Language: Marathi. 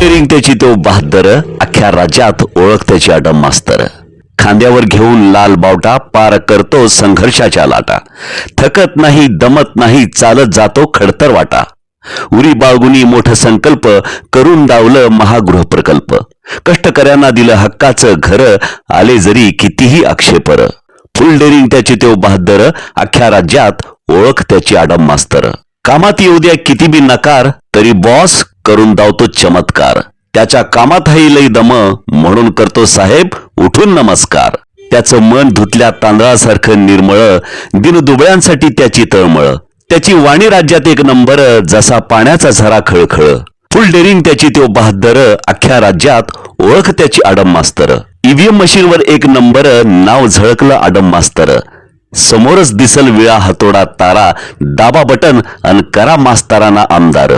त्याची तो बहादर अख्ख्या राज्यात ओळख त्याची अडम मास्तर. खांद्यावर घेऊन लाल बावटा पार करतो संघर्षाच्या लाटा. थकत नाही दमत नाही चालत जातो खडतर वाटा. उरी बाळगुनी मोठ संकल्प करून दावलं महागृह प्रकल्प. कष्टकऱ्यांना दिलं हक्काचं घर आले जरी कितीही आक्षेपर. फुल डेरिंग त्याची तो बहादर अख्ख्या राज्यात ओळख त्याची आडम मास्तर. कामात येऊ द्या किती बी नकार तरी बॉस करून दावतो चमत्कार. त्याच्या कामातही लई दम म्हणून करतो साहेब उठून नमस्कार. त्याचं मन धुतल्या तांदळासारखं निर्मळ दिनदुबळ्यांसाठी त्याची तळमळ. त्याची वाणी राज्यात एक नंबर जसा पाण्याचा झरा खळखळ. फुल डेरिंग त्याची तो बहादर अख्ख्या राज्यात ओळख त्याची आडम मास्तर. ईव्हीएम मशीनवर एक नंबर नाव झळकलं आडम मास्तर. समोरच दिसल विळा हातोडा तारा दाबा बटन अन करा मास्तरांना आमदार.